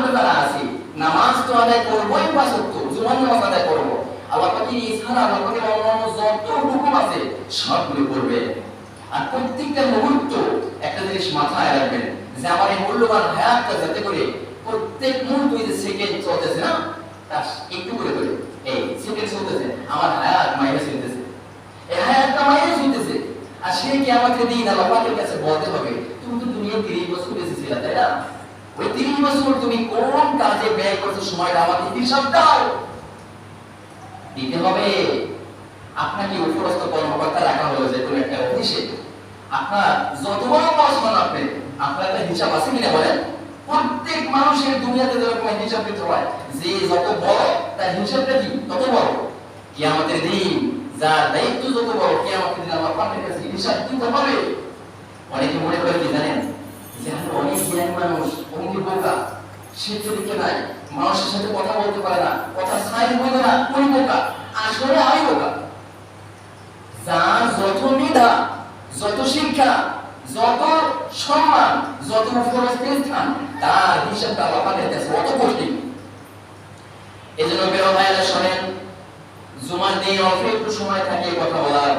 আমরা যারা আছি। নামাজ তো আদায় করবোই বা সত্য, জুমার নামাজ আদায় করব। আল্লাহ পাকের এছাড়া আল্লাহ পাকের অন্যান্য যত হুকুম আছে, সবগুলো করবে। আর প্রত্যেকটা মুহূর্ত একটা জিনিস মাথায় রাখবেন, যে আমার এই মূল্যবান হায়াতটা যাতে করে প্রত্যেক মুহূর্ত যে সেকেন্ড চলতেছে না তার একটু করে করে, এই সেকেন্ড চলতেছে, আমার হায়াত মাইনাস হইতেছে। এই হায়াতটা মাইনাস হইতেছে। আর সে কি আমাকে দিন আল্লাহ পাকের কাছে বলতে হবে, তুমি তো দুনিয়া তিরিশ বছর বেঁচেছিলে তাই না? তিরিশ বছর তুমি কোন কাজে ব্যয় করছ সময়টা আমাকে হিসাব দাও। দিতে হবে। আপনাকে উপরস্থ কর্মকর্তা রাখা হলো যে কোনো একটা অফিসে। আপনার যত বড় পড়াশোনা আপনি, আপনার একটা হিসাব আছে কিনা বলেন? প্রত্যেক মানুষের দুনিয়াতে যেরকম হিসাব দিতে হয়, যে যত বড় তার হিসাবটা কি? তত বড়। কিয়ামতের দিন যার দায়িত্ব যত বড়, কিয়ামতের দিন আমার পাপের কাছে হিসাব দিতে হবে। অনেকে মনে করে কি জানেন? সে চরিত্র নাই মানুষের সাথে কথা বলতে পারে না। কথা বলতে না কোন আসলে আমি যার যত মেধা, যত শিক্ষা, যত সম্মান, যত উপরস্থির স্থান তার আল্লাহ পাকের কাছে অত কঠিন। এজন্য বেরো ভাইরা শোনেন, জুমার দিন অল্প একটু সময় থাকে কথা বলার।